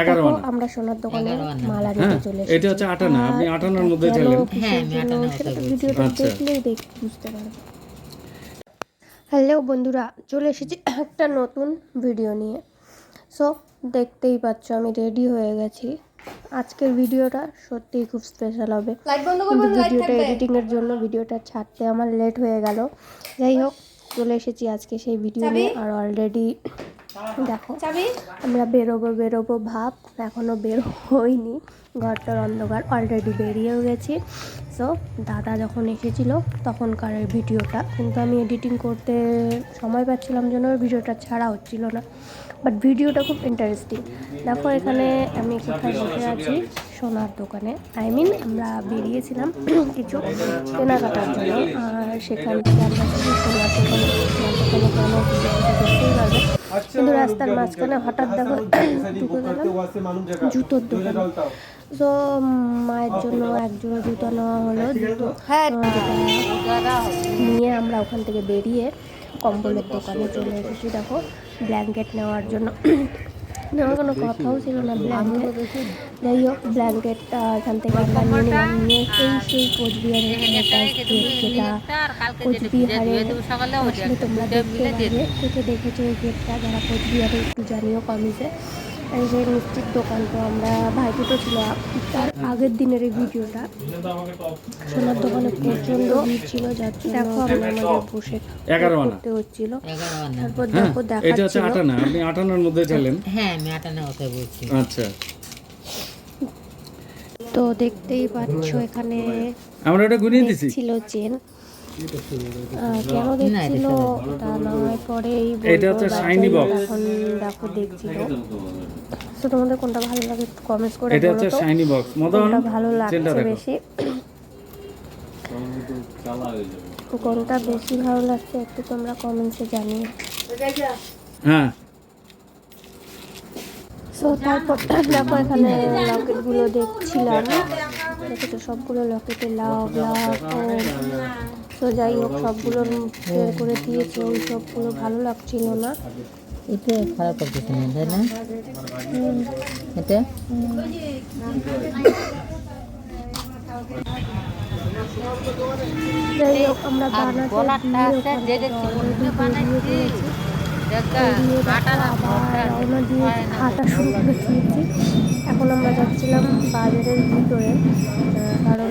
এগারো দেখো, আনা। আমরা সোনার দোকানে। মালা হ্যাঁ নিতে চলে এটা হচ্ছে আটানা। আপনি আটানার মধ্যে কেন, চাইলেন। হ্যাঁ, আমি আটানা সেটা তো ভিডিওটা আচ্ছা। দেখলেই দেখ বুঝতে পারবে। হ্যালো বন্ধুরা চলে এসেছি একটা নতুন ভিডিও নিয়ে। সো দেখতেই পাচ্ছ আমি রেডি হয়ে গেছি। আজকের ভিডিওটা সত্যিই খুব স্পেশাল হবে। কিন্তু ভিডিওটা এডিটিংয়ের জন্য ভিডিওটা ছাড়তে আমার লেট হয়ে গেল। যাই হোক চলে এসেছি আজকে সেই ভিডিও নিয়ে আর অলরেডি দেখো আমরা বেরোবো বেরোবো ভাব এখনও বের হইনি ঘরটার অন্ধকার অলরেডি বেরিয়েও গেছি। সো দাদা যখন এসেছিল তখনকার ভিডিওটা কিন্তু আমি এডিটিং করতে সময় পাচ্ছিলাম জন্য ভিডিওটা ছাড়া হচ্ছিল না। বাট ভিডিওটা খুব ইন্টারেস্টিং দেখো এখানে আমি কোথায় বসে আছি? সোনার দোকানে। আই মিন আমরা বেরিয়েছিলাম কিছু কেনাকাটার জন্য। আর সেখান থেকে আমরা সোনার দোকানে দোকানে কেন দেখতেই পারবে। কিন্তু রাস্তার মাঝখানে হঠাৎ দেখো ঢুকে গেলাম জুতোর দোকান। তো মায়ের জন্য একজোড়া জুতো নেওয়া হলো জুতো যেটা নিয়ে আমরা ওখান থেকে বেরিয়ে কম্বলের দোকানে চলে এসেছি দেখো ব্ল্যাঙ্কেট নেওয়ার জন্য। নেওয়ার কোনো কথাও ছিল না ব্ল্যাঙ্কেট যাই হোক ব্ল্যাঙ্কেটটা এখান থেকে আমরা নিয়ে নিলাম নিয়ে সেই সেই কোচবিহারের যেটা কোচবিহারে তোমরা দেখতে পাবে দেখেছ এই গেটটা যারা কোচবিহারে একটু জানিও কমিছে এই যে মিষ্টির দোকান তো আমরা ভাইফোঁটা ছিল তার আগের দিনের এই ভিডিওটা। সোনার দোকানে প্রচণ্ড ভিড় ছিল যার জন্য দেখো আমরা আমাদের বসে এগারো করতে হচ্ছিল। তারপর হ্যাঁ দেখো এটা হচ্ছে আটানা আপনি আটানার মধ্যে চাইলেন। হ্যাঁ আমি আটানা কথা বলছি। আচ্ছা। তো দেখতেই পাচ্ছ এখানে আমরা ওটা গুনিয়ে দিছি। ছিল চেন। কেন দেখছিল? তা নয় পরেই এটা হচ্ছে বাচ্চারা box। এখন দেখো দেখছিল। তো তোমাদের কোনটা ভালো লাগে কমেন্টস করে এটা হচ্ছে শাইনি বক্স মদন কোনটা ভালো লাগছে বেশি? কোনটা বেশি ভালো লাগছে একটু তোমরা কমেন্টসে জানিও। হ্যাঁ। সো তারপর দেখো এখানে লকেটগুলো দেখছিলাম। দেখেছ? সবগুলো লকেটে লাভ লাভ ও তো যাই হোক সবগুলো বের করে দিয়েছে ওই সবগুলো ভালো লাগছিল না। এটা খারাপ না তাই না? এটা যাই হোক আমরা বানাতে রওনা দিয়ে হাঁটা শুরু করে দিয়েছি। এখন আমরা যাচ্ছিলাম বাজারের ভিতরে কারণ